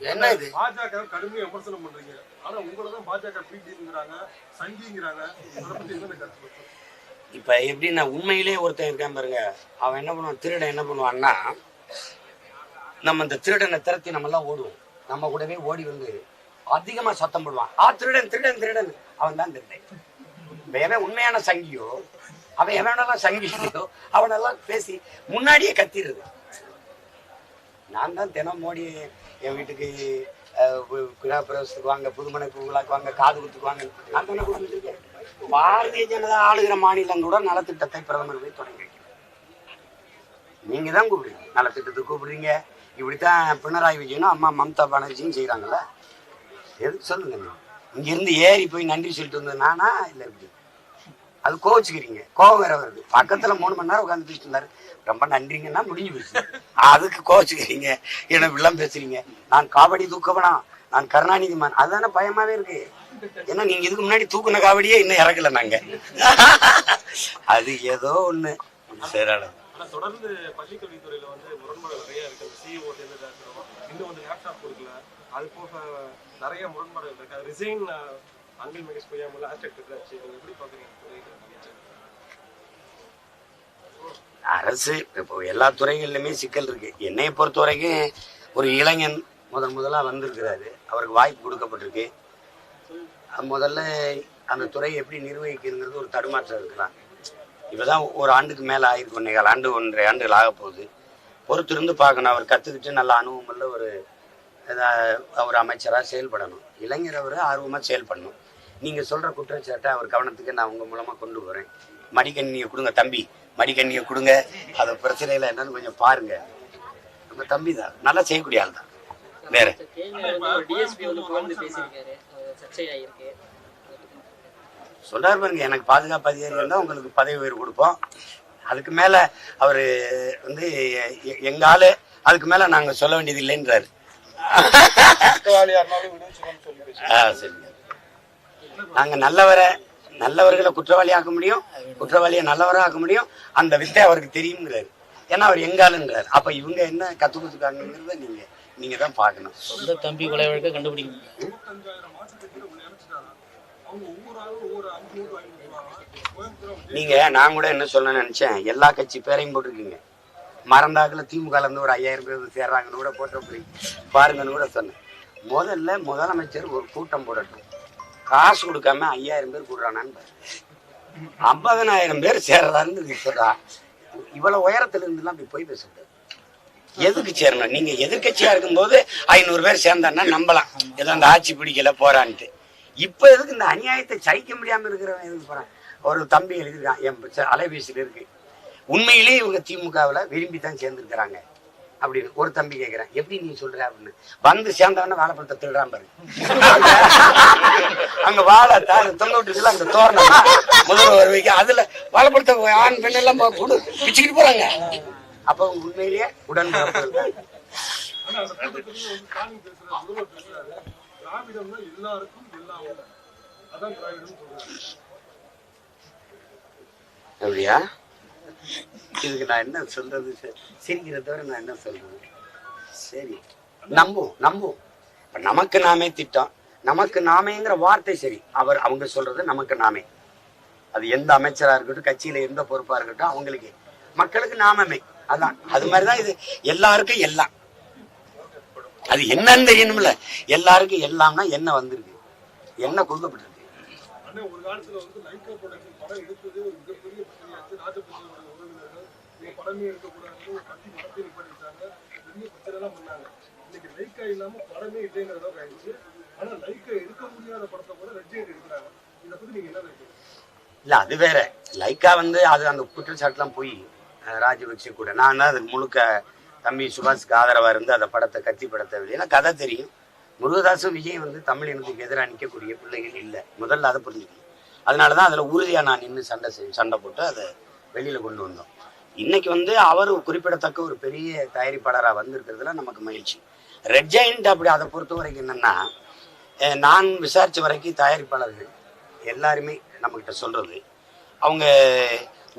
என்ன இது பாஜக கடுமையா விமர்சனம் பண்றீங்க. ஆனா உங்களை தான் பாஜக பிடிங்கிறாங்க சங்கிங்கிறாங்க. அதை பத்தி என்ன கருத்து இப்ப எப்படின்னா உண்மையிலேயே ஒருத்தன் இருக்கான் பாருங்க. அவன் என்ன பண்ணுவான்? திருடன் என்ன பண்ணுவான்னா நம்ம இந்த திருடனை திரத்தி நம்ம எல்லாம் ஓடுவோம். நம்ம கூடவே ஓடி வந்து அதிகமா சத்தம் போடுவான். ஆ திருடன் திருடன் திருடன். அவன் தான் திருடன். எவன் உண்மையான சங்கியோ அவன் எவனெல்லாம் சங்கியோ அவனெல்லாம் பேசி முன்னாடியே கத்திடுறது. நான் தான் தினம் மோடி என் வீட்டுக்கு அஹ், வாங்க புதுமனை பூவிழாக்கு வாங்க காது குத்துக்கு வாங்க. நான் தானே கொடுத்துருக்கேன் பாரதிய ஜனதா ஆளுகிற மாநிலம் கூட நலத்திட்டத்தை பிரதமர் போய் தொடங்கி நீங்க தான் கூப்பிடுறீங்க. நலத்திட்டத்துக்கு கூப்பிடுறீங்க. இப்படித்தான் பினராயி விஜயனும் அம்மா மம்தா பானர்ஜியும் செய்யறாங்கல்ல எதுக்கு சொல்லுங்க இங்கிருந்து ஏறி போய் நன்றி சொல்லிட்டு வந்தது நானா? இல்லை எப்படி? அது கோவச்சுக்கிறீங்க. கோவம் வேற வருது. பக்கத்துல மூணு மணி நேரம் உட்காந்து பேசிட்டு இருந்தாரு. ரொம்ப நன்றிங்கன்னா முடிஞ்சு போச்சு. அதுக்கு கோவச்சுக்கிறீங்க. என்ன வில்லம் பேசுறீங்க? நான் காவடி தூக்கவனா? நான் கருணாநிதி மான் அதுதானே பயமாவே இருக்கு. ஏன்னா நீங்க இதுக்கு முன்னாடி தூக்குன காவடியே இன்னும் இறக்கல நாங்க. அது ஏதோ ஒண்ணு. சேரால தொடர்ந்து பள்ளிக்கல்வித்துறையில வந்து முரண்பாடு நிறைய இருக்கு. சிஓ தேர்ந்தெடுக்கிறோம் இன்னும் வந்து லேப்டாப் கொடுக்கல. அது போக நிறைய முரண்பாடுகள் இருக்கு. ரிசைன் அங்கில் மகேஷ் பொய்யாமல் ஆஸ்டெக்ட் எடுத்துக்கிறாச்சு நீங்க எப்படி பாக்குறீங்க அரசு இப்போ எல்லா துறைகள்லையுமே சிக்கல் இருக்கு என்னைய பொறுத்த வரைக்கும் ஒரு இளைஞன் முதல் முதலா வந்திருக்கிறாரு. அவருக்கு வாய்ப்பு கொடுக்கப்பட்டிருக்கு. முதல்ல அந்த துறையை எப்படி நிர்வகிக்கணுங்கிறது ஒரு தடுமாற்றம் இருக்கலாம் இப்போதான் ஒரு ஆண்டுக்கு மேல ஆயிருக்கு. ஒன்னேகால் ஆண்டு ஒன்றரை ஆண்டுகள் ஆக போகுது. பொறுத்திருந்து பார்க்கணும். அவர் கத்துக்கிட்டு நல்ல அனுபவம் உள்ள ஒரு அவர் அமைச்சராக அமைச்சரா செயல்படணும். இளைஞர் அவர் ஆர்வமா செயல்படணும். நீங்க சொல்ற குற்றச்சாட்டை அவர் கவனத்துக்கு நான் உங்க மூலமா கொண்டு போறேன். மடிக்கண்ணியை கொடுங்க தம்பி. மடிக்கண்ணியை கொடுங்க. அது பிரச்சனையில என்னன்னு கொஞ்சம் பாருங்க. உங்க தம்பி தான். நல்லா செய்யக்கூடிய ஆள் தான். வேற. சொல்றாரு பாருங்க எனக்கு பாதுகாப்பு அதிகாரி இருந்தால் உங்களுக்கு பதவி உயர்வு கொடுப்போம். அதுக்கு மேல அவரு வந்து எ- எ- எங்க ஆளு அதுக்கு மேல நாங்க சொல்ல வேண்டியது இல்லைன்றாரு. சரிங்க. நாங்க நல்லவரை நல்லவர்களை குற்றவாளி ஆக்க முடியும் குற்றவாளியை நல்லவரா ஆக்க முடியும். அந்த வித்தை அவருக்கு தெரியுங்கிறாரு ஏன்னா அவர் எங்க ஆளுங்கிறாரு. அப்ப இவங்க என்ன கத்து கொடுத்துருக்காங்கிறத நீங்க நீங்க தான் பார்க்கணும். சொந்த தம்பி கொலை வழக்கை கண்டுபிடிக்க நீங்க நான் கூட என்ன சொல்ல நினைச்சேன். எல்லா கட்சி பேரையும் போட்டிருக்கீங்க. மறந்தாக்குல திமுக இருந்து ஒரு ஐயாயிரம் பேர் சேர்றாங்கன்னு கூட போட்ட பாருங்கன்னு கூட சொன்னேன். முதல்ல முதலமைச்சர் ஒரு கூட்டம் போடட்டும். காசு கொடுக்காம ஐயாயிரம் பேர் கூடுறானான்னு ஐம்பதனாயிரம் பேர் சேர்றாருன்னு நீ இவ்வளவு உயரத்துல இருந்துலாம் இப்படி போய் பேசக்கூடாது எதுக்கு சேரணும்? நீங்க எதிர்கட்சியா இருக்கும்போது ஐநூறு பேர் சேர்ந்தான்னா நம்பலாம். ஏதோ அந்த ஆட்சி பிடிக்கல போறான்ட்டு. இப்ப எதுக்கு இந்த அநியாயத்தை சகிக்க முடியாம இருக்கிறவன் எதுக்கு போறான்? ஒரு தம்பி எழுதியிருக்கான் என் அலைபேசியில் இருக்கு. உண்மையிலேயே இவங்க திமுகவில் விரும்பி தான் சேர்ந்துருக்கிறாங்க. அப்படின்னு ஒரு தம்பி கேட்கிறேன் எப்படி நீ சொல்ற அப்படின்னு. வந்து சேர்ந்தவன வாழைப்பழத்தை திருடுறான் பாரு. அங்க வாழை தாழ தொங்க விட்டுருக்குல அந்த தோரணம். முதல்வர் வருவைக்கு அதுல வாழைப்பழத்தை ஆண் பெண் எல்லாம் கொடு பிச்சுக்கிட்டு போறாங்க. அப்ப உண்மையிலேயே உடன் எல்லாருக்கும் அப்படியா? இதுக்கு நான் என்ன சொல்றது? சரி, சிரிக்கிறத தவிர நான் என்ன சொல்றது? சரி நம்புவோம் நம்புவோம் இப்ப நமக்கு நாமே திட்டம். நமக்கு நாமேங்கிற வார்த்தை சரி. அவர் அவங்க சொல்றது நமக்கு நாமே. அது எந்த அமைச்சரா இருக்கட்டும் கட்சியில எந்த பொறுப்பா இருக்கட்டும் அவங்களுக்கு. மக்களுக்கு நாமமே. அதான். அது மாதிரிதான் இது. எல்லாருக்கும் எல்லாம். அது என்னன்னு தெரியணும்ல. எல்லாருக்கும் எல்லாம்னா என்ன வந்திருக்கு? என்ன கொடுக்கப்பட்டிருக்கு? ஆனா ஒரு காலத்துல வந்து லைக்கா ப்ரொடக்ஷன் படம் எடுத்ததே ஒரு மிகப்பெரிய பிரச்சனையாச்சு. ராஜபக்சேவோட உறவினர்கள் நீங்க படமே எடுக்கக்கூடாதுன்னு ஒரு கத்தி நடத்தி நிப்பாட்டிட்டாங்க பெரிய பிரச்சனை எல்லாம் பண்ணாங்க. இன்னைக்கு லைக்கா இல்லாம படமே இல்லைங்கிற அளவுக்கு ஆயிடுச்சு. ஆனா லைக்கா எடுக்க முடியாத படத்தை கூட ரெட்ஜெட் எடுக்கிறாங்க. இதை பத்தி நீங்க என்ன நினைக்கிறீங்க? இல்ல அது வேற. லைக்கா வந்து அது அந்த குற்றச்சாட்டுலாம் போய் ராஜபக்சே கூட. நான் அதுக்கு முழுக்க தம்பி சுபாஷுக்கு ஆதரவா இருந்து அந்த படத்தை கத்தி படத்தை வெளியே கதை தெரியும். முருகதாசும் விஜய் வந்து தமிழ் இனத்துக்கு எதிராக நிற்கக்கூடிய பிள்ளைகள் இல்லை. முதல்ல அதை புரிஞ்சுக்கணும். அதனால தான் அதில் உறுதியாக நான் நின்று சண்டை செய் சண்டை போட்டு அதை வெளியில் கொண்டு வந்தோம். இன்னைக்கு வந்து அவர் குறிப்பிடத்தக்க ஒரு பெரிய தயாரிப்பாளராக வந்திருக்கிறதுல நமக்கு மகிழ்ச்சி. ரெட் ஜெயிண்ட் அப்படி அதை பொறுத்த வரைக்கும் என்னென்னா நான் விசாரித்த வரைக்கும் தயாரிப்பாளர்கள் எல்லாருமே நம்மக்கிட்ட சொல்கிறது அவங்க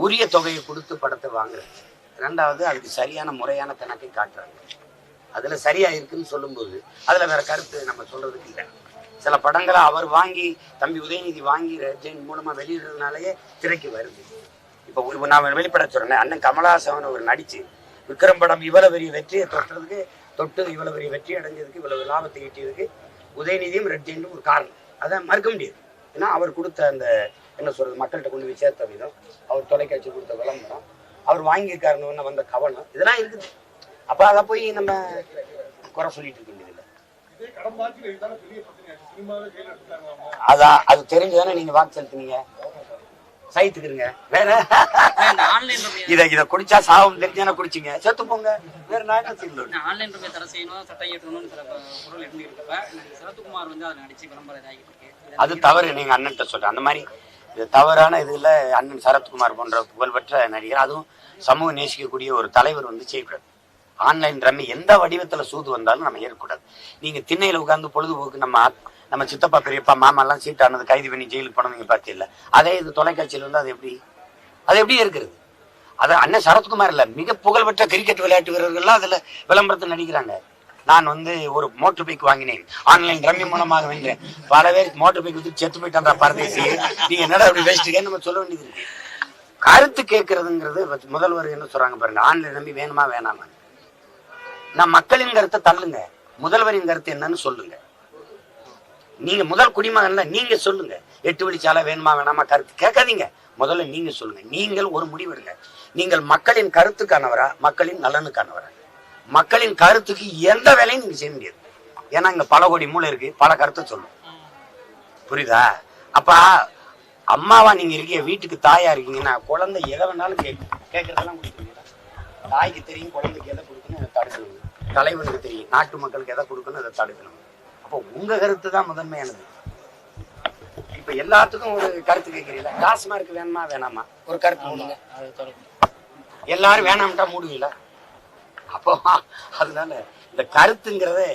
உரிய தொகையை கொடுத்து படத்தை வாங்குறது. ரெண்டாவது அதுக்கு சரியான முறையான கணக்கை காட்டுறாங்க. அதுல சரியா இருக்குன்னு சொல்லும்போது அதுல வேற கருத்து நம்ம சொல்றதுக்கு இல்லை. சில படங்களை அவர் வாங்கி தம்பி உதயநிதி வாங்கி ரெஜின் மூலமா வெளியிடுறதுனாலயே திரைக்கு வருது. இப்போ ஒரு நான் வெளிப்பட சொல்றேன். அண்ணன் கமலஹாசன் ஒரு நடிச்சு விக்ரம் படம் இவ்வளவு பெரிய வெற்றியை தொட்டுறதுக்கு தொட்டு இவ்வளவு பெரிய வெற்றி அடைஞ்சதுக்கு இவ்வளவு லாபத்தை ஈட்டியதுக்கு உதயநிதியும் ரெட்டியும் ஒரு காரணம். அதை மறுக்க முடியாது. ஏன்னா அவர் கொடுத்த அந்த என்ன சொல்றது மக்கள்கிட்ட கொண்டு போய் சேர்த்த விதம் அவர் தொலைக்காட்சி கொடுத்த விளம்பரம் அவர் வாங்கியிருக்காருன்னு வந்த கவனம் இதெல்லாம் இருக்குது. அப்ப அதை போய் நம்ம குறை சொல்லிட்டு இருக்க வேண்டியதில்லை. அதான் அது தெரிஞ்சுதானே நீங்க வாக்கு செலுத்துனீங்க. சைத்துக்குறீங்க. வேற? இத இத குடிச்சா சாவும் தெரிஞ்சானே குடிச்சீங்க. செத்து போங்க. வேற நான் என்ன செய்யணும் இந்த ஆன்லைன் ரம்யா தடை செய்யணும் சட்டம் இயற்றணும்னு சில ப- குரல் இருந்துகிட்டு இந்த சரத்குமார் வந்து அதை நடிச்சு விளம்பரம் இதாகிட்டு இருக்கு இதை அது தவறு நீங்க அண்ணன்ட்ட சொல்றேன். அந்த மாதிரி இது தவறான இதுல அண்ணன் சரத்குமார் போன்ற புகழ்பெற்ற நடிகர் அதுவும் சமூக நேசிக்கக்கூடிய ஒரு தலைவர் வந்து செய்யக்கூடாது ஆன்லைன் ரம்மி எந்த வடிவத்துல சூது வந்தாலும் நம்ம ஏற்கக்கூடாது நீங்க திண்ணையில உட்கார்ந்து பொழுதுபோக்கு நம்ம நம்ம சித்தப்பா பெரியப்பா மாமா எல்லாம் சீட்டானது கைது பண்ணி ஜெயிலுக்கு போனவங்க பார்த்தீங்கல்ல அதே இது தொலைக்காட்சியில் வந்து அது எப்படி? அது எப்படி இருக்கிறது அது அண்ணன் சரத்குமார் இல்ல மிக புகழ்பெற்ற கிரிக்கெட் விளையாட்டு வீரர்கள்லாம் அதுல விளம்பரத்தில் நடிக்கிறாங்க. நான் வந்து ஒரு மோட்டர் பைக் வாங்கினேன். ஆன்லைன் ரம்மி மூலமாக வென்றேன் பல பேர் மோட்டர் பைக் வந்து செத்து போயிட்டான் பரதேசி. நீங்க என்னடா அப்படி நம்ம சொல்ல வேண்டியது இருக்கு. கருத்து கேட்கறதுங்கிறது முதல்வர் என்ன சொல்றாங்க பாருங்க ஆன்லைன் ரம்மி வேணுமா வேணாமா நான் மக்களின் கருத்தை தள்ளுங்க. முதல்வரின் கருத்து என்னன்னு சொல்லுங்க. நீங்க முதல் குடிமகன்ல நீங்க சொல்லுங்க. எட்டு வழிச்சாலை வேணுமா வேணாமா கருத்து கேட்காதீங்க. முதல்ல நீங்க சொல்லுங்க. நீங்கள் ஒரு முடிவெடுங்க. நீங்கள் மக்களின் கருத்துக்கானவரா மக்களின் நலனுக்கானவரா? மக்களின் கருத்துக்கு எந்த வேலையும் நீங்க செய்ய முடியாது. ஏன்னா இங்க பல கோடி மூளை இருக்கு. பல கருத்தை சொல்லும். புரியுதா? அப்ப அம்மாவா நீங்க இருக்கீங்க வீட்டுக்கு தாயா இருக்கீங்கன்னா குழந்தை எதை வேணாலும் கேட்கும் கேட்கறதெல்லாம் கொடுத்துருவீங்களா? தாய்க்கு தெரியும் குழந்தைக்கு எதை கொடுக்கும் தடுக்கணும். தலைவனுக்கு தெரியும். நாட்டு மக்களுக்கு எதை கொடுக்கணும் அதை தடுக்கணும். அப்போ உங்க கருத்து தான் முதன்மையானது. இப்ப எல்லாத்துக்கும் ஒரு கருத்து கேட்கிறீங்களா? டாஸ்மார்க் வேணுமா வேணாமா? ஒரு கருத்து மூடுங்க. எல்லாரும் வேணாம்ட்டா மூடுவீங்களா? அப்போ அதனால இந்த கருத்துங்கிறதே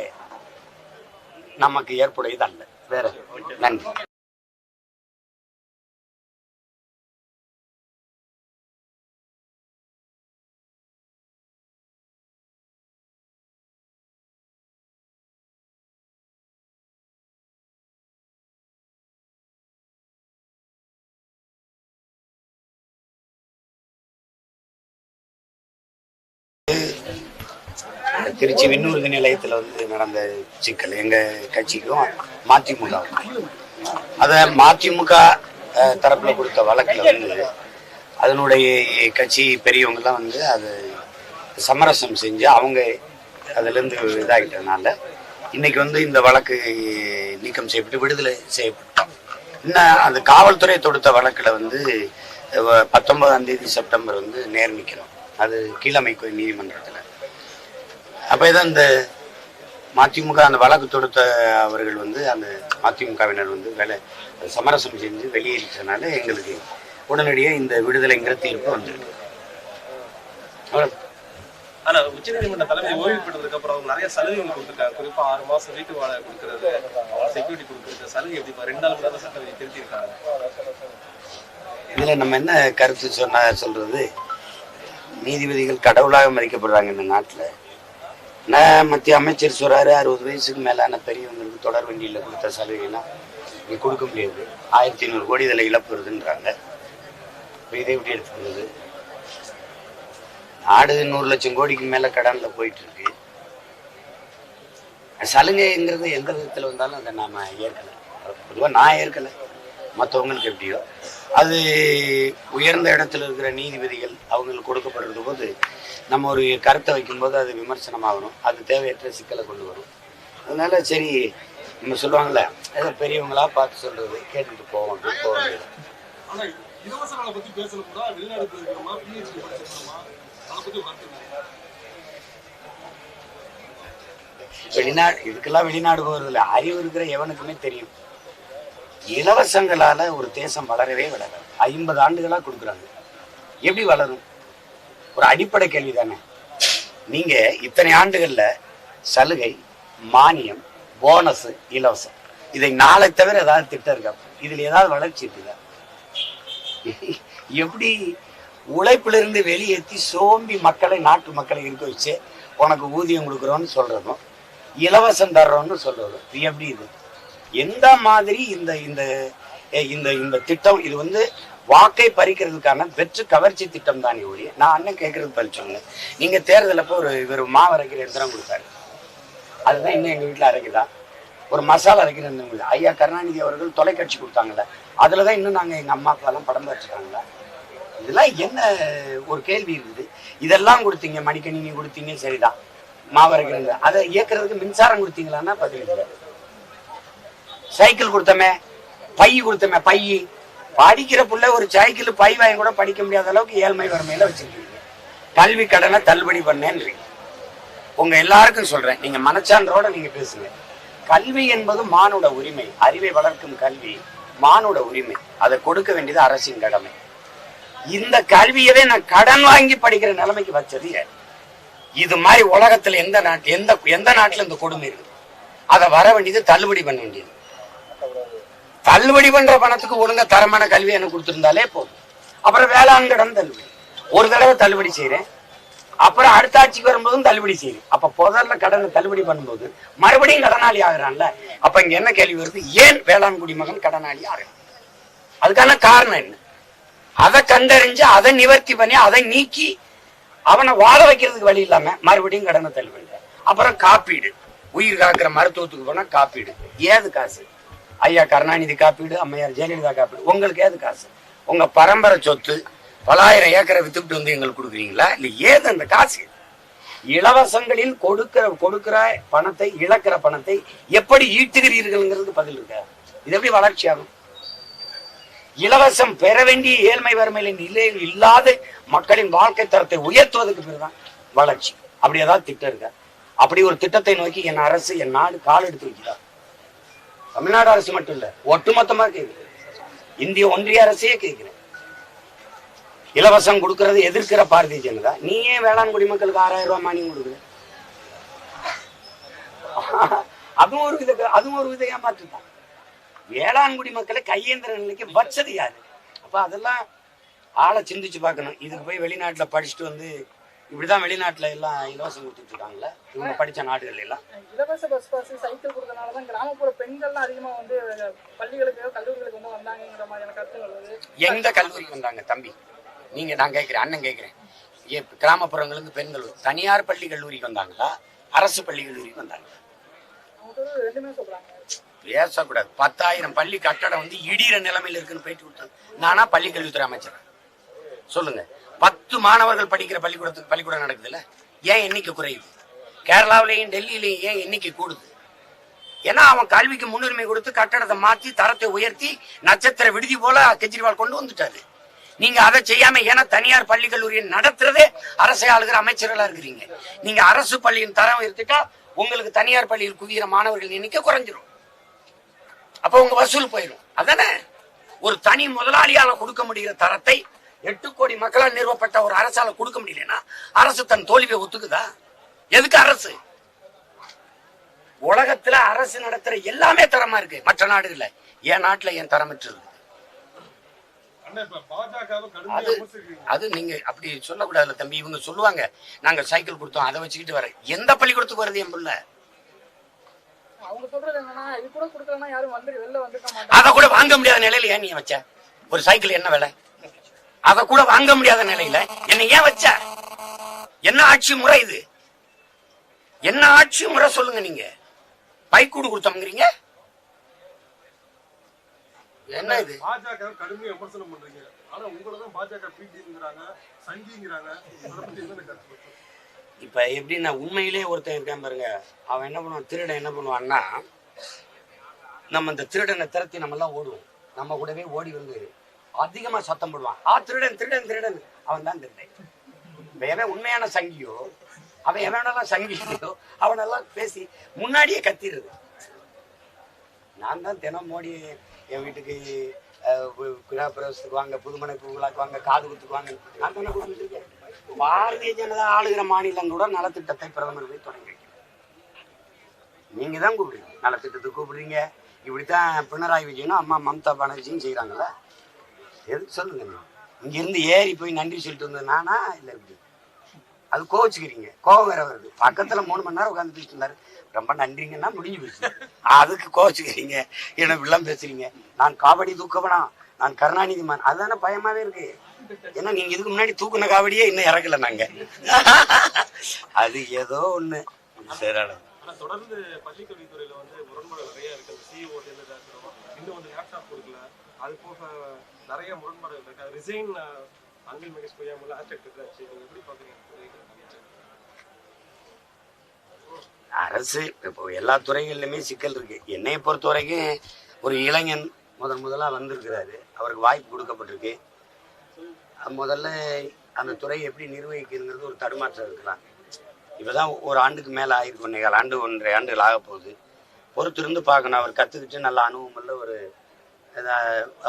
நமக்கு ஏற்புடையது அல்ல வேற நன்றி. திருச்சி விண்ணூர்தி நிலையத்தில் வந்து நடந்த சிக்கல். எங்கள் கட்சிக்கும் மதிமுகவுக்கும் அதை மதிமுக தரப்பில் கொடுத்த வழக்கில் வந்து அதனுடைய கட்சி பெரியவங்கெல்லாம் வந்து அது சமரசம் செஞ்சு அவங்க அதுலேருந்து இதாகிட்டதுனால இன்னைக்கு வந்து இந்த வழக்கு நீக்கம் செய்யப்பட்டு விடுதலை செய்யப்பட்டோம். இன்னும் அந்த காவல்துறை தொடுத்த வழக்கில் வந்து பத்தொன்பதாம் தேதி செப்டம்பர் வந்து நேர் அது கீழமை நீதிமன்றத்தில். அப்போ இதான் இந்த மதிமுக அந்த வழக்கு தொடுத்த அவர்கள் வந்து அந்த மதிமுகவினர் வந்து வேலை சமரசம் செஞ்சு வெளியேறிட்டதுனால எங்களுக்கு உடனடியாக இந்த விடுதலைங்கிற தீர்ப்பு வந்திருக்கு. ஆனா உச்சநீதிமன்ற தலைமை ஓய்வு பெற்றதுக்கு அப்புறம் அவங்க நிறைய சலுகைகள் கொடுத்துருக்காங்க. குறிப்பா ஆறு மாசம் வீட்டு வாடகை கொடுக்கறது செக்யூரிட்டி கொடுக்கறது சலுகை எப்படி இப்ப ரெண்டு நாள் முன்னாடி சட்டம் திருத்தி இருக்காங்க இதுல நம்ம என்ன கருத்து சொன்னா சொல்றது? நீதிபதிகள் கடவுளாக மதிக்கப்படுறாங்க இந்த நாட்டுல. நான் மத்திய அமைச்சர் சொல்றாரு அறுபது வயசுக்கு மேலான பெரியவங்களுக்கு தொடர் வண்டியில் கொடுத்த சலுகைலாம் நீ கொடுக்க முடியாது. ஆயிரத்தி ஐநூறு கோடி இதில் இழப்பு வருதுன்றாங்க இப்போ இதை எப்படி எடுத்துக்கிறது? நாடு நூறு லட்சம் கோடிக்கு மேலே கடனில் போயிட்டு இருக்கு சலுகைங்கிறது எந்த விதத்தில் வந்தாலும் அதை நாம ஏற்கலை. பொதுவாக நான் ஏற்கலை. மற்றவங்களுக்கு எப்படியோ. அது உயர்ந்த இடத்துல இருக்கிற நீதிபதிகள் அவங்களுக்கு கொடுக்கப்படுறது போது நம்ம ஒரு கருத்தை வைக்கும்போது அது விமர்சனமாகணும். அது தேவையற்ற சிக்கலை கொண்டு வரும். அதனால சரி நம்ம சொல்லுவாங்கல்ல ஏதோ பெரியவங்களா பார்த்து சொல்றது கேட்டுட்டு போவோம் போக வேண்டியது. வெளிநாடு இதுக்கெல்லாம் வெளிநாடு போறதில்ல. அறிவு இருக்கிற எவனுக்குமே தெரியும். இலவசங்களால ஒரு தேசம் வளரவே வளராது ஐம்பது ஆண்டுகளா கொடுக்குறாங்க. எப்படி வளரும்? ஒரு அடிப்படை கேள்வி தானே நீங்க இத்தனை ஆண்டுகள்ல சலுகை மானியம் போனஸ் இலவசம். இதை நாளை தவிர ஏதாவது திட்டம் இருக்கா? இதுல ஏதாவது வளர்ச்சி இருக்குதா? எப்படி உழைப்பிலிருந்து வெளியேற்றி சோம்பி மக்களை நாட்டு மக்களை இருக்க வச்சு உனக்கு ஊதியம் கொடுக்குறோன்னு சொல்றதும் இலவசம் தர்றோம்னு சொல்றதும் இது எப்படி இது எந்த மாதிரி இந்த இந்த இந்த இந்த திட்டம் இது வந்து வாக்கை பறிக்கிறதுக்கான வெற்று கவர்ச்சி திட்டம் தான் ஒழிய நான் அண்ணன் கேட்கறது பதில் சொல்லுங்க. நீங்க தேர்தல் அப்போ ஒரு இவர் மாவு அரைக்கிற எந்திரம் கொடுத்தாரு அதுதான் இன்னும் எங்க வீட்டுல அரைக்குதா? ஒரு மசாலா அரைக்கிற எந்திரம் ஐயா கருணாநிதி அவர்கள் தொலைக்காட்சி கொடுத்தாங்கல்ல அதுலதான் இன்னும் நாங்க எங்க அம்மா அப்பா எல்லாம் படம் பார்த்துருக்காங்களா? இதெல்லாம் என்ன ஒரு கேள்வி இருக்குது. இதெல்லாம் கொடுத்தீங்க மடிக்கணினி கொடுத்தீங்க சரிதான். மாவரைக்கிறது அதை இயக்குறதுக்கு மின்சாரம் கொடுத்தீங்களான்னா பதில் இல்லை. சைக்கிள் கொடுத்தமே பை கொடுத்தமே பை. படிக்கிற புள்ள ஒரு சைக்கிள் பை வாங்கி கூட படிக்க முடியாத அளவுக்கு ஏழ்மை வறுமையில வச்சிருக்கீங்க. கல்வி கடனை தள்ளுபடி பண்ணேன்றீங்க உங்க எல்லாருக்கும் சொல்றேன். நீங்க மனச்சான்றோட நீங்க பேசுங்க. கல்வி என்பது மானுட உரிமை. அறிவை வளர்க்கும் கல்வி மானுட உரிமை. அதை கொடுக்க வேண்டியது அரசின் கடமை. இந்த கல்வியவே நான் கடன் வாங்கி படிக்கிற நிலைமைக்கு வச்சது இது மாதிரி உலகத்துல எந்த நாட்டு எந்த எந்த நாட்டுல இந்த கொடுமை இருக்கு அதை வர வேண்டியது தள்ளுபடி பண்ண வேண்டியது. தள்ளுபடி பண்ற பணத்துக்கு ஒழுங்கா தரமான கல்வி எனக்கு கொடுத்திருந்தாலே போதும். அப்புறம் வேளாண் கடன் தள்ளுபடி. ஒரு தடவை தள்ளுபடி செய்யறேன் அப்புறம் அடுத்த ஆட்சிக்கு வரும்போதும் தள்ளுபடி செய்யுது அப்ப முதல்ல கடனை தள்ளுபடி பண்ணும்போது மறுபடியும் கடனாளி ஆகுறான்ல அப்ப இங்க என்ன கேள்வி வருது? ஏன் வேளாண் குடிமகன் கடனாளி ஆகுறான் அதுக்கான காரணம் என்ன? அதை கண்டறிஞ்சு அதை நிவர்த்தி பண்ணி அதை நீக்கி அவனை வாழ வைக்கிறதுக்கு வழி இல்லாம மறுபடியும் கடனை தள்ளுபடி. அப்புறம் காப்பீடு. உயிர் காக்கிற மருத்துவத்துக்கு போனா காப்பீடு. ஏது காசு? ஐயா கருணாநிதி காப்பீடு அம்மையார் ஜெயலலிதா காப்பீடு. உங்களுக்கு ஏது காசு? உங்க பரம்பரை சொத்து பலாயிரம் ஏக்கரை வித்துக்கிட்டு வந்து எங்களுக்கு கொடுக்குறீங்களா? இல்ல ஏது அந்த காசு? இலவசங்களில் கொடுக்கிற கொடுக்கிற பணத்தை இழக்கிற பணத்தை எப்படி ஈட்டுகிறீர்கள்ங்கிறது பதில் இருக்க? இது எப்படி வளர்ச்சி ஆகும்? இலவசம் பெற வேண்டிய ஏழ்மை வறுமையின் நிலையில் இல்லாத மக்களின் வாழ்க்கை தரத்தை உயர்த்துவதற்கு பிறகுதான் வளர்ச்சி. அப்படி ஏதாவது திட்டம் இருக்கா? அப்படி ஒரு திட்டத்தை நோக்கி என் அரசு என் நாடு கால் எடுத்து வைக்கிறார். தமிழ்நாடு அரசு மட்டும் இல்ல ஒட்டுமொத்தமா கேட்குது இந்திய ஒன்றிய அரசையே கேட்கிறேன் இலவசம் கொடுக்கறது எதிர்க்கிற பாரதிய ஜனதா. நீ ஏன் வேளாண் குடிமக்களுக்கு ஆறாயிரம் ரூபாய் மானியம் கொடுக்குற. அதுவும் ஒரு வித அதுவும் ஒரு வித ஏமாற்று தான் வேளாண் குடிமக்களை கையேந்திர நிலைக்கு வச்சது யாரு? அப்ப அதெல்லாம் ஆளை சிந்திச்சு பார்க்கணும். இதுக்கு போய் வெளிநாட்டுல படிச்சுட்டு வந்து இப்படிதான் வெளிநாட்டுல எல்லாம் இலவசம் கொடுத்துட்டு இருக்காங்கல்ல இவங்க படிச்ச நாடுகள் எல்லாம். இலவச பஸ் பாஸ் சைக்கிள் கொடுத்தனால தான் கிராமப்புற பெண்கள்லாம் அதிகமா வந்து பள்ளிகளுக்கு கல்லூரிகளுக்கு வந்து வந்தாங்கிற மாதிரியான கருத்துகள் வருது. எந்த கல்லூரிக்கு வந்தாங்க தம்பி? நீங்க நான் கேட்கிறேன் அண்ணன் கேட்கிறேன் கிராமப்புறங்களுக்கு பெண்கள் தனியார் பள்ளி கல்லூரிக்கு வந்தாங்களா? அரசு பள்ளி கல்லூரிக்கு வந்தாங்க பேசக்கூடாது. பத்தாயிரம் பள்ளி கட்டடம் வந்து இடிகிற நிலைமையில இருக்குன்னு பேட்டி கொடுத்தாங்க. நானா பள்ளி கல்வித்துறை அமைச்சர்? சொல்லுங்க. பத்து மாணவர்கள் படிக்கிற பள்ளிக்கூடத்துக்கு பள்ளிக்கூடம் நடக்குதுல்ல? ஏன் எண்ணிக்கை குறையுது? கேரளாவிலையும் டெல்லியிலையும் ஏன் எண்ணிக்கை கூடுது? ஏன்னா அவன் கல்விக்கு முன்னுரிமை கொடுத்து கட்டடத்தை மாத்தி தரத்தை உயர்த்தி நட்சத்திர விடுதி போல கெஜ்ரிவால் கொண்டு வந்துட்டாரு. நீங்க அதை செய்யாம ஏன்னா தனியார் பள்ளி கல்லூரியை நடத்துறதே அரசை ஆளுகிற அமைச்சர்களா இருக்கிறீங்க. நீங்க அரசு பள்ளியின் தரம் உயர்த்திட்டா உங்களுக்கு தனியார் பள்ளியில் குவிகிற மாணவர்கள் எண்ணிக்கை குறைஞ்சிரும். அப்ப உங்க வசூல் போயிடும் அதானே? ஒரு தனி முதலாளியால கொடுக்க முடிகிற தரத்தை எட்டு கோடி மக்களால் நிறுவப்பட்ட ஒரு அரசால கொடுக்க முடியலன்னா அரசு தன் தோல்வியை ஒத்துக்குதா? எதுக்கு அரசு? உலகத்துல அரசு நடத்துற எல்லாமே தரமா இருக்கு. மற்ற நாடுகள்ல. என் நாட்டுல என் தரமற்று இருக்கு. அது அது நீங்க அப்படி சொல்லக்கூடாதுல்ல தம்பி. இவங்க சொல்லுவாங்க நாங்க சைக்கிள் கொடுத்தோம் அதை வச்சுக்கிட்டு வரேன். எந்த பள்ளிக்கூடத்துக்கு வருது என் பிள்ளை? அவங்க சொல்றது என்னன்னா இது கூட கொடுக்கலன்னா யாரும் வந்து வெளில வந்துக்க மாட்டாங்க. அதை கூட வாங்க முடியாத நிலையில ஏன் நீ வச்ச? ஒரு சைக்கிள் என்ன விலை? அதை கூட வாங்க முடியாத நிலையில என்ன ஏன் வச்ச? என்ன ஆட்சி முறை இது? என்ன ஆட்சி முறை சொல்லுங்க நீங்க. பைக்கூடு கொடுத்தோம்ங்கிறீங்க என்ன இது? பாஜக கடுமையா விமர்சனம் பண்றீங்க. ஆனா உங்களை தான் பாஜக பிடிங்கிறாங்க சங்கிங்கிறாங்க? இப்ப எப்படின்னா உண்மையிலே ஒருத்தன் இருக்கான் பாருங்க. அவன் என்ன பண்ணுவான்? திருடன் என்ன பண்ணுவான்னா நம்ம இந்த திருடனை திரத்தி நம்ம எல்லாம் ஓடுவோம். நம்ம கூடவே ஓடி வந்து அதிகமா சத்தம் போடுவான். ஆ திருடன் திருடன் திருடன். அவன் தான் திருடன். இப்ப எவன் உண்மையான சங்கியோ அவன் எவனெல்லாம் சங்கியோ அவனெல்லாம் பேசி முன்னாடியே கத்திடுது நான் தான் தினம் மோடி என் வீட்டுக்கு அஹ், வாங்க புதுமனை பூவிழாக்கு வாங்க காது குத்துக்கு வாங்க. நான் தானே கூப்பிட்டு இருக்கேன். பாரதிய ஜனதா ஆளுகிற மாநிலங்களோட நலத்திட்டத்தை பிரதமர் போய் தொடங்கி நீங்க தான் கூப்பிடுறீங்க. நலத்திட்டத்துக்கு கூப்பிடுறீங்க. இப்படித்தான் பினராயி விஜயனும் அம்மா மம்தா பானர்ஜியும் செய்யறாங்கல்ல எதுக்கு சொல்லுங்க நீங்க இங்க இருந்து ஏறி போய் நன்றி சொல்லிட்டு வந்தது நானா? இல்ல எப்படி அது கோவச்சுக்கிறீங்க. கோவம் வேற வருது. பக்கத்துல மூணு மணி நேரம் உட்காந்து பேசிட்டு இருந்தாரு. ரொம்ப நன்றிங்கன்னா முடிஞ்சு போச்சு. அதுக்கு கோவச்சுக்கிறீங்க. என்ன இப்படிலாம் பேசுறீங்க? நான் காவடி தூக்கவனா? நான் கருணாநிதி மான் அதுதானே பயமாவே இருக்கு. ஏன்னா நீங்க இதுக்கு முன்னாடி தூக்குன காவடியே இன்னும் இறக்கல நாங்க. அது ஏதோ ஒண்ணு. சரியான ஆனா தொடர்ந்து பள்ளிக்கல்வித்துறையில வந்து முரண்பாடு நிறைய இருக்கு. இருக்கணும் இன்னும் வந்து லேப்டாப் கொடுக்கல. அது போக நிறைய முரண்பாடுகள் இருக்கு. அது ரிசைன் அன்பில் மகேஷ் பொய்யாமல் ஆஸ்பெக்ட் இருக்காச்சு நீங்க எப்படி பாக்குறீங்க? அரசு இப்போ எல்லா துறைகள்லையுமே சிக்கல் இருக்கு. என்னையை பொறுத்த வரைக்கும் ஒரு இளைஞன் முதன் முதலா வந்திருக்கிறாரு. அவருக்கு வாய்ப்பு கொடுக்கப்பட்டிருக்கு. முதல்ல அந்த துறையை எப்படி நிர்வகிக்கிறதுங்கிறது ஒரு தடுமாற்றம் இருக்கலாம். இப்பதான் ஒரு ஆண்டுக்கு மேலே ஆயிருக்கு. ஒன்னேகால் ஆண்டு ஒன்றரை ஆண்டுகள் ஆக போகுது பொறுத்திருந்து பார்க்கணும். அவர் கற்றுக்கிட்டு நல்ல அனுபவம் உள்ள ஒரு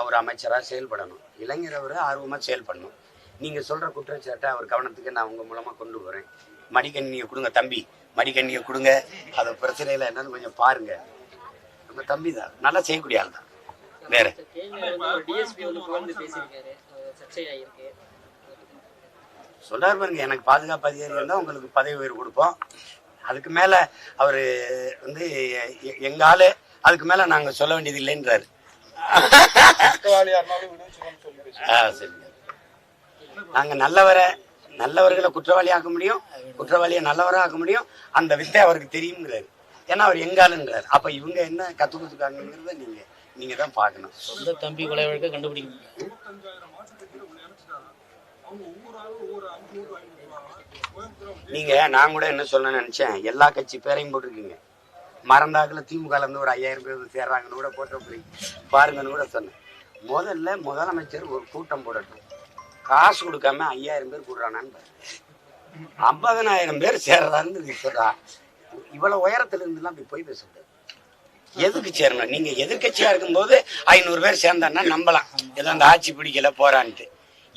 ஒரு அமைச்சராக செயல்படணும். இளைஞர் அவர் ஆர்வமாக செயல்படணும். நீங்கள் சொல்கிற குற்றச்சாட்டை அவர் கவனத்துக்கு நான் உங்கள் மூலமாக கொண்டு போகிறேன் மடிக்கண்ணியை கொடுங்க தம்பி. மடிக்கண்ணியை கொடுங்க. அது பிரச்சனையில் என்னன்னு கொஞ்சம் பாருங்கள் நம்ம தம்பி தான். நல்லா செய்யக்கூடிய ஆள் தான். வேற. கேள்வி பாருங்க எனக்கு பாதுகாப்பு அதிகாரி இருந்தால் உங்களுக்கு பதவி உயர்வு கொடுப்போம். அதுக்கு மேலே அவர் வந்து எ- எ- அதுக்கு மேலே நாங்கள் சொல்ல வேண்டியது இல்லைன்றாரு. நாங்க நல்லவரை நல்லவர்களை குற்றவாளி ஆக்க முடியும். குற்றவாளியை நல்லவரா ஆக்க முடியும். அந்த வித்தை அவருக்கு தெரியுங்கிறாரு ஏன்னா அவர் எங்க ஆளுங்கிறாரு. அப்ப இவங்க என்ன கத்து கொடுத்துருக்காங்கிறத நீங்க நீங்க தான் பார்க்கணும். சொந்த தம்பி கொலை வழக்கை கண்டுபிடிக்க நீங்க நான் கூட என்ன சொல்ல நினைச்சேன். எல்லா கட்சி பேரையும் போட்டிருக்கீங்க. மறந்தாக்கில் திமுகலேருந்து ஒரு ஐயாயிரம் பேர் சேர்றாங்கன்னு கூட போட்ட போய் பாருங்கன்னு கூட சொன்னேன். முதல்ல முதலமைச்சர் ஒரு கூட்டம் போடட்டும். காசு கொடுக்காம ஐயாயிரம் பேர் கூடுறானான்னு பாரு. ஐம்பதனாயிரம் பேர் சேர்றான்னு சொல்றா. இவ்வளவு உயரத்துல இருந்துலாம் போய் பேசக்கூடாது எதுக்கு சேரணும்? நீங்க எதிர்கட்சியா இருக்கும்போது ஐநூறு பேர் சேர்ந்தான்னா நம்பலாம். ஏதோ அந்த ஆட்சி பிடிக்கல போறான்ட்டு.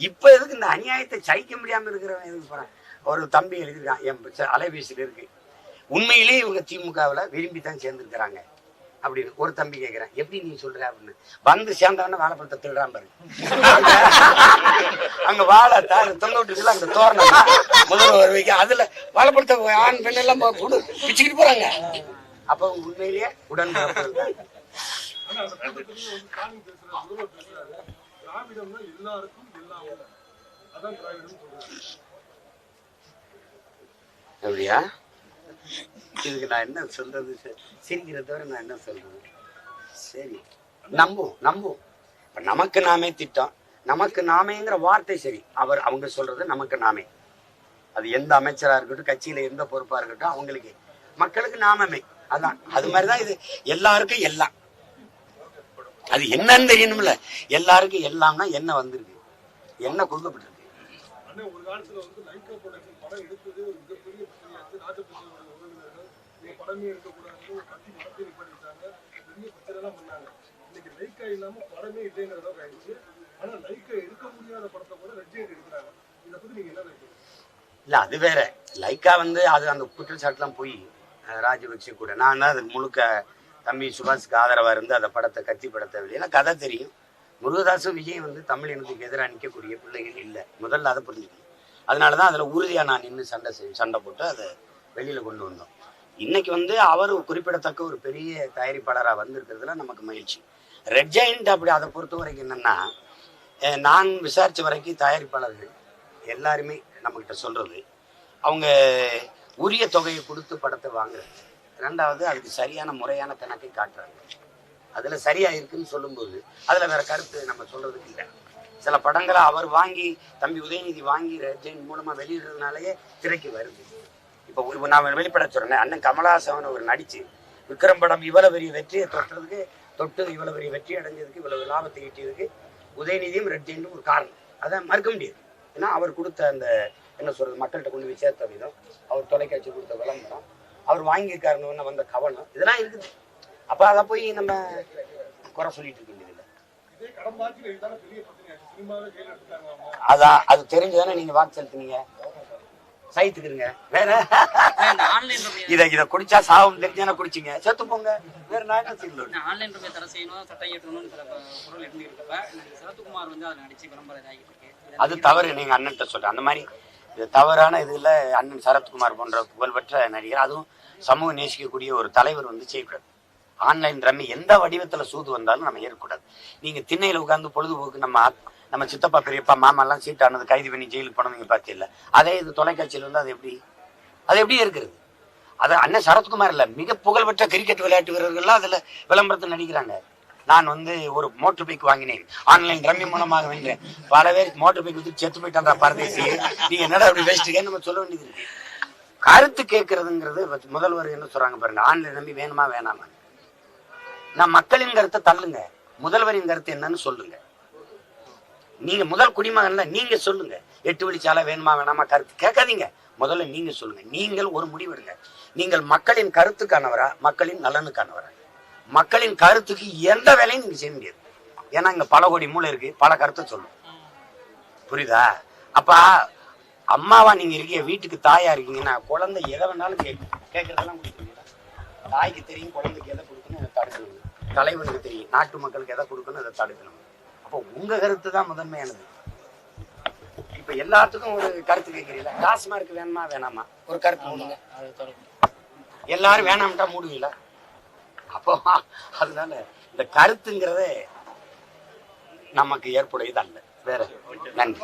இப்ப எதுக்கு இந்த அநியாயத்தை சகிக்க முடியாம இருக்கிறவன் எதுக்கு போறான்? ஒரு தம்பி எழுதிருக்கான் என் அலைபேசியில் இருக்கு. உண்மையிலேயே இவங்க திமுகவுல விரும்பி தான் சேர்ந்துருக்கிறாங்க. அப்படின்னு ஒரு தம்பி கேட்கிறேன் எப்படி நீ சொல்ற அப்படின்னு. வந்து சேர்ந்தவன வாழைப்பழத்தை திருடுறான் பாரு. அங்க வாழை தாரு தொங்க அந்த தோரணம். முதல்வர் வருவைக்கு அதுல வாழைப்பழத்தை ஆண் பெண் எல்லாம் கொடு. பிச்சுக்கிட்டு போறாங்க. அப்ப அவங்க உண்மையிலேயே உடன் எல்லாருக்கும் அப்படியா? இதுக்கு நான் என்ன சொல்றது? சரி, சிரிக்கிறத தவிர நான் என்ன சொல்றது? சரி. நம்புவோம் நம்புவோம். இப்ப நமக்கு நாமே திட்டம். நமக்கு நாமேங்கிற வார்த்தை சரி. அவர் அவங்க சொல்றது நமக்கு நாமே. அது எந்த அமைச்சரா இருக்கட்டும் கட்சியில எந்த பொறுப்பா இருக்கட்டும் அவங்களுக்கு. மக்களுக்கு நாமமே. அதான். அது மாதிரிதான் இது. எல்லாருக்கும் எல்லாம். அது என்னன்னு தெரியணும்ல. எல்லாருக்கும் எல்லாம்னா என்ன வந்திருக்கு? என்ன கொடுக்கப்பட்டிருக்கு அண்ணா ஒரு காலத்துல வந்து லைக்கா ப்ரொடக்ஷன் படம் எடுத்தது ஒரு மிகப்பெரிய பிரச்சனையாச்சு ராஜபக்சேவோட உறவினர்கள் இந்த படமே எடுக்கக்கூடாதுன்னு ஒரு கட்டி மரத்தை நிப்பாட்டிட்டாங்க பெரிய பிரச்சனைலாம் பண்ணாங்க. இன்னைக்கு லைக்கா இல்லாம படமே இல்லைங்கிற அளவுக்கு ஆயிடுச்சு. ஆனா லைக்கா எடுக்க முடியாத படத்தை கூட ரெட்ஜெட் எடுக்கிறாங்க. இதை பத்தி நீங்க என்ன நினைக்கிறீங்க? இல்லை அது வேற. லைக்கா வந்து அது அந்த குற்றச்சாட்டுலாம் போய் ராஜபக்சே கூட. நான் தான் அது முழுக்க தம்பி சுபாஷுக்கு ஆதரவாக இருந்து அந்த படத்தை கத்தி படத்தை வெளியே கதை தெரியும். முருகதாசும் விஜய் வந்து தமிழ் இனத்துக்கு எதிராக நிற்கக்கூடிய பிள்ளைகள் இல்லை. முதல்ல அதை புரிஞ்சுக்கணும். அதனால தான் அதில் உறுதியாக நான் நின்று சண்டை செய் சண்டை போட்டு அதை வெளியில் கொண்டு வந்தோம். இன்னைக்கு வந்து அவர் குறிப்பிடத்தக்க ஒரு பெரிய தயாரிப்பாளராக வந்திருக்கிறதுல நமக்கு மகிழ்ச்சி. ரெட் ஜெயின்ட் அப்படி அதை பொறுத்த வரைக்கும் என்னன்னா நான் விசாரித்த வரைக்கும் தயாரிப்பாளர்கள் எல்லாருமே நம்மக்கிட்ட சொல்றது அவங்க உரிய தொகையை கொடுத்து படத்தை வாங்குறது. ரெண்டாவது அதுக்கு சரியான முறையான கணக்கை காட்டுறாங்க. அதில் சரியாக இருக்குன்னு சொல்லும்போது அதில் வேற கருத்து நம்ம சொல்றதுக்கு இல்லை. சில படங்களை அவர் வாங்கி தம்பி உதயநிதி வாங்கி ரெஜையின் மூலமாக வெளியிடுறதுனாலயே திரைக்கு வருது. இப்போ நான் வெளிப்பட சொல்றேன் அண்ணன் கமலஹாசன் ஒரு நடிச்சு விக்ரம் படம் இவ்வளவு பெரிய வெற்றியை தொட்டதுக்கு தொட்டு இவ்வளவு பெரிய வெற்றி அடைஞ்சதுக்கு இவ்வளவு லாபத்தை ஈட்டியதுக்கு உதயநிதியும் ரெட்டியும் ஒரு காரணம். அதை மறுக்க முடியாது. ஏன்னா அவர் கொடுத்த அந்த என்ன சொல்றது மக்கள்கிட்ட கொண்டு போய் சேர்த்த விதம் அவர் தொலைக்காட்சி கொடுத்த விளம்பரம் அவர் வாங்கியிருக்காருன்னு வந்த கவனம் இதெல்லாம் இருக்குது. அப்ப அதை போய் நம்ம குறை சொல்லிட்டு இருக்க வேண்டியதில்லை. அதான் அது தெரிஞ்சுதானே நீங்க வாக்கு செலுத்துனீங்க? சைத்துக்குறீங்க வேற? இத இத குடிச்சா சாவும் தெரிஞ்சானே குடிச்சீங்க. செத்து போங்க. வேற நான் இந்த ஆன்லைன் ரூபாய் தடை செய்யணும் சட்டம் சில ப- குரல் நடிகர் சரத்குமார் வந்து அதில் நடிச்சு விளம்பரம் இதாகிட்டு இருக்கு. அது தவறு நீங்க அண்ணன்ட்ட சொல்றேன். அந்த மாதிரி இது தவறான இதில் அண்ணன் சரத்குமார் போன்ற புகழ்பெற்ற நடிகர் அதுவும் சமூக நேசிக்கக்கூடிய ஒரு தலைவர் வந்து செய்யக்கூடாது. ஆன்லைன் ரம்மி எந்த வடிவத்தில் சூது வந்தாலும் நம்ம ஏற்கக்கூடாது நீங்கள் திண்ணையில் உட்காந்து பொழுதுபோக்கு நம்ம நம்ம சித்தப்பா பெரியப்பா மாமாலாம் சீட்டானது கைது பண்ணி ஜெயிலுக்கு போனவங்க பார்த்தீங்கல்ல அதே இது தொலைக்காட்சியில் வந்து அது எப்படி? அது எப்படி இருக்கிறது அது அண்ணன் சரத்குமார் இல்ல மிக புகழ்பெற்ற கிரிக்கெட் விளையாட்டு வீரர்கள்லாம் அதுல விளம்பரத்தில் நடிக்கிறாங்க. நான் வந்து ஒரு மோட்டர் பைக் வாங்கினேன். ஆன்லைன் ரம்மி மூலமாக வென்றேன் பல பேர் மோட்டர் பைக் வச்சு செத்து போயிட்டாங்க பரதேசி. நீங்க என்னடா அப்படி நம்ம சொல்ல வேண்டியது இருக்கு. கருத்து கேட்கறதுங்கிறது முதல்வர் என்ன சொல்றாங்க பாருங்க ஆன்லைன் ரம்மி வேணுமா வேணாமா? நான் மக்களின் கருத்தை தள்ளுங்க. முதல்வரின் கருத்து என்னன்னு சொல்லுங்க. நீங்க முதல் குடிமகன்ல நீங்க சொல்லுங்க. எட்டு வழிச்சாலை வேணுமா வேணாமா கருத்து கேட்காதீங்க. முதல்ல நீங்க சொல்லுங்க. நீங்கள் ஒரு முடிவெடுங்க. நீங்கள் மக்களின் கருத்துக்கானவரா மக்களின் நலனுக்கானவரா? மக்களின் கருத்துக்கு எந்த வேலையும் நீங்க செய்ய முடியாது. ஏன்னா இங்க பல கோடி மூளை இருக்கு. பல கருத்தை சொல்லும். புரியுதா? அப்ப அம்மாவா நீங்க இருக்கீங்க வீட்டுக்கு தாயா இருக்கீங்கன்னா குழந்தை எதை வேணாலும் கேட்கும் கேட்கறதெல்லாம் கொடுக்குறீங்களா தாய்க்கு தெரியும் குழந்தைக்கு எதை கொடுக்கணும் எதை தடுக்கணும். தலைவனுக்கு தெரியும் நாட்டு மக்களுக்கு எதை கொடுக்கணும் எதை தடுக்கணும். அப்போ உங்க கருத்து தான் முதன்மையானது. இப்ப எல்லாத்துக்கும் ஒரு கருத்து கேட்கிறீங்களா? டாஸ்மார்க் வேணுமா வேணாமா? ஒரு கருத்து மூடுங்க. எல்லாரும் வேணாம்ட்டா மூடுவீங்களா? அப்போ அதனால இந்த கருத்துங்கிறதே நமக்கு ஏற்புடையது அல்ல வேற நன்றி.